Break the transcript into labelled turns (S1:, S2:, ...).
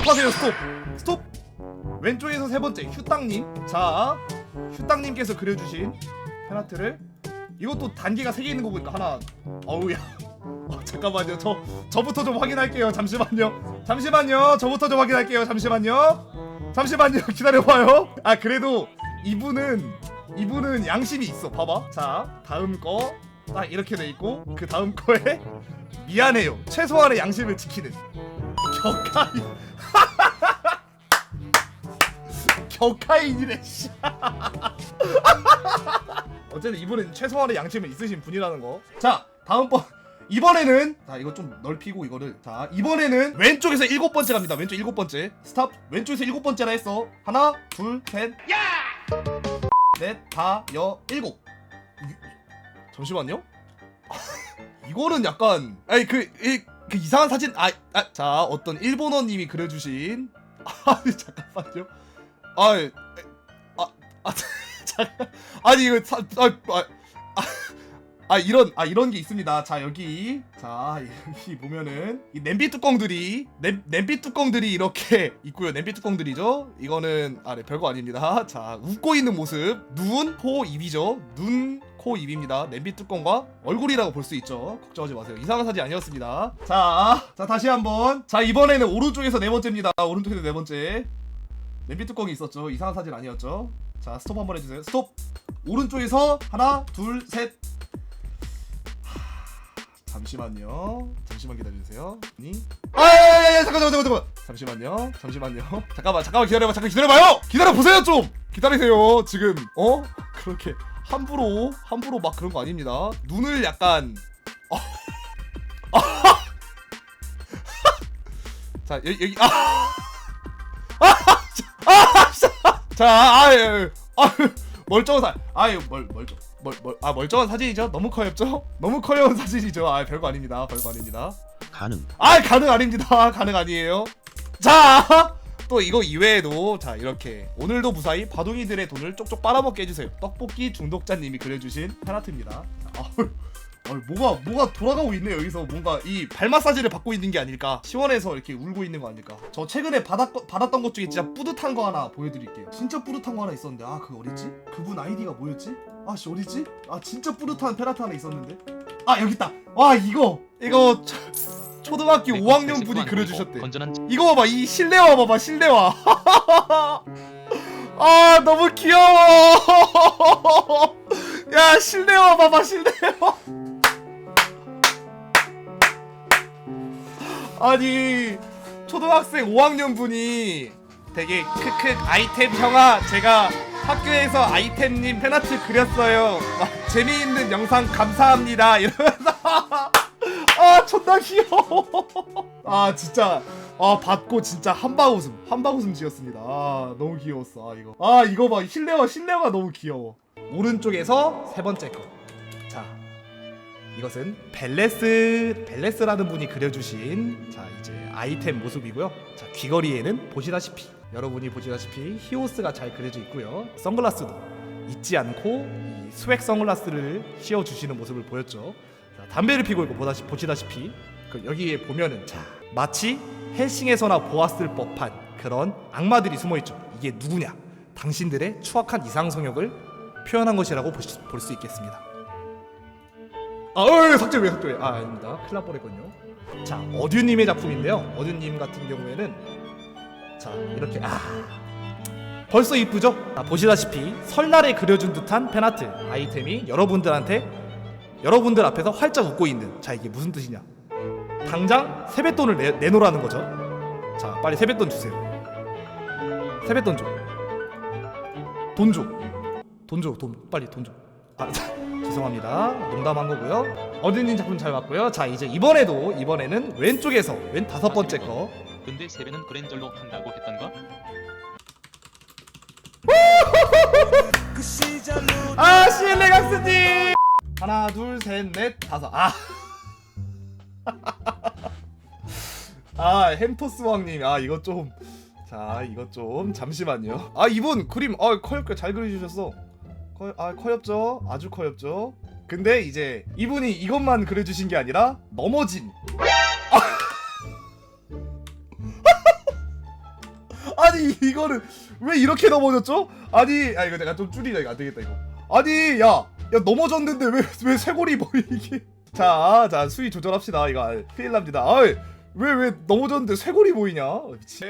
S1: 스톱하세요 스톱. 스톱. 왼쪽에서 세 번째 휴땅님. 자 휴땅님께서 그려주신 펜아트를. 이것도 단계가 세 개 있는 거 보니까 하나. 어우야. 어, 잠깐만요. 저 저부터 좀 확인할게요. 잠시만요. 잠시만요. 저부터 좀 확인할게요. 잠시만요. 잠시만요. 기다려봐요. 아 그래도 이분은 이분은 양심이 있어. 봐봐. 자 다음 거. 딱 이렇게 돼 있고 그 다음 거에 미안해요. 최소한의 양심을 지키는. 격하인 격하인이래 씨 어쨌든 이분은 최소한의 양심은 있으신 분이라는 거. 자, 다음번 이번에는 자 이거 좀 넓히고 이거를 자 이번에는 왼쪽에서 일곱 번째 갑니다. 왼쪽 일곱 번째 스탑. 왼쪽에서 일곱 번째라 했어. 하나, 둘, 셋, 넷, 다, 여, 일곱. 이- 잠시만요. 이거는 약간 아니 그, 이, 그 이상한 사진 아, 아, 자 어떤 일본어님이 그려주신 아 잠깐만요. 아, 에, 아, 아 잠깐 아니 이거 사, 아, 아, 아, 아 이런 아 이런 게 있습니다. 자 여기 자 여기 보면은 이 냄비 뚜껑들이 냄, 냄비 뚜껑들이 이렇게 있고요. 냄비 뚜껑들이죠. 이거는 아 네 별거 아닙니다. 자 웃고 있는 모습 눈, 코, 입이죠. 눈, 코, 입입니다. 냄비 뚜껑과 얼굴이라고 볼 수 있죠. 걱정하지 마세요. 이상한 사진 아니었습니다. 자, 자 다시 한번. 자 이번에는 오른쪽에서 네 번째입니다. 오른쪽에서 네 번째. 냄비 뚜껑이 있었죠. 이상한 사진 아니었죠. 자 스톱 한번 해주세요. 스톱. 오른쪽에서 하나, 둘, 셋. 하, 잠시만요. 잠시만 기다려주세요. 니? 아야야야 잠깐 잠깐 잠깐 잠깐. 잠시만요. 잠시만요. 잠깐만 잠깐만 기다려봐. 잠깐 기다려봐요. 기다려 보세요 좀. 기다리세요. 지금 어 그렇게 함부로 함부로 막 그런 거 아닙니다. 눈을 약간 어. 자 여기 여기 아. 자, 아, 예, 예. 아, 멀쩡한 사, 아유, 멀, 멀쩡, 멀, 멀, 아, 멀쩡한 사진이죠? 너무 커엽죠? 너무 커여운 사진이죠? 아, 별거 아닙니다, 별거 아닙니다.
S2: 가능.
S1: 아, 가능 아닙니다, 가능 아니에요. 자, 또 이거 이외에도 자 이렇게 오늘도 무사히 바둥이들의 돈을 쪽쪽 빨아먹게 해주세요. 떡볶이 중독자님이 그려주신 페나트입니다. 아우. 아, 뭐가 뭐가 돌아가고 있네 여기서. 뭔가 이 발 마사지를 받고 있는 게 아닐까. 시원해서 이렇게 울고 있는 거 아닐까. 저 최근에 받았, 받았던 것 중에 진짜 뿌듯한 거 하나 보여드릴게요. 진짜 뿌듯한 거 하나 있었는데. 아그 어딨지? 그분 아이디가 뭐였지? 아씨 어딨지? 아 진짜 뿌듯한 페라트 하나 있었는데. 아 여기 있다. 와 이거. 이거 초, 초등학교 5학년 분이 그려주셨대. 이거 봐봐 이 실내화 봐봐 실내화. 아 너무 귀여워 야 실내화 봐봐 실내화. 아니 초등학생 5학년 분이 되게 크크 아이템 형아 제가 학교에서 아이템님 팬아트 그렸어요. 막 재미있는 영상 감사합니다. 이러면서. 아 존나 귀여워. 아 진짜. 아 받고 진짜 한방 웃음 한방 웃음 지었습니다. 아 너무 귀여웠어 아 이거. 아 이거 봐. 실내화 실내화 너무 귀여워 오른쪽에서 세 번째 거 자 이것은 벨레스 벨레스라는 분이 그려주신 자 이제 아이템 모습이고요 자 귀걸이에는 보시다시피 여러분이 보시다시피 히오스가 잘 그려져 있고요 선글라스도 잊지 않고 이 스웩 선글라스를 씌워 주시는 모습을 보였죠 자, 담배를 피고 있고 보다시, 보시다시피 그 여기에 보면은 자 마치 헬싱에서나 보았을 법한 그런 악마들이 숨어 있죠. 이게 누구냐? 당신들의 추악한 이상 성욕을 표현한 것이라고 볼 수 있겠습니다. 아, 어, 삭제 왜 삭제? 아, 아닙니다. 큰일 날 뻔했군요. 자, 어듀님의 작품인데요. 어듀님 같은 경우에는 자 이렇게 아 벌써 이쁘죠? 아, 보시다시피 설날에 그려준 듯한 팬아트 아이템이 여러분들한테 여러분들 앞에서 활짝 웃고 있는 자 이게 무슨 뜻이냐 당장 세뱃돈을 내, 내놓으라는 거죠 자 빨리 세뱃돈 주세요 세뱃돈 줘 돈 줘 돈 줘 돈 빨리 돈 줘 아 죄송합니다. 농담한 거고요. 어딘님 작품 잘 봤고요. 자 이제 이번에도 이번에는 왼쪽에서 왼 다섯 번째 거.
S3: 근데 세배는 그랜절로 한다고 했던가?
S1: 아 실내각스님 하나 둘 셋 넷 다섯. 아. 아 햄토스 왕님. 아 이거 좀. 자 이거 좀. 잠시만요. 아 이분 그림 아 커엽게 잘 그려 주셨어 커, 아, 커엽죠? 아주 커엽죠? 근데 이제 이분이 이것만 그려주신 게 아니라 넘어진 아니 이거를 왜 이렇게 넘어졌죠? 아니 아 이거 내가 좀 줄이자 이거 안 되겠다 이거. 아니 야야 넘어졌는데 왜 왜 쇄골이 뭐 이게? 자자 수위 조절합시다 이거. 큰일 납니다. 아이 왜 왜 넘어졌는데 쇄골이 보이냐? 아, 미치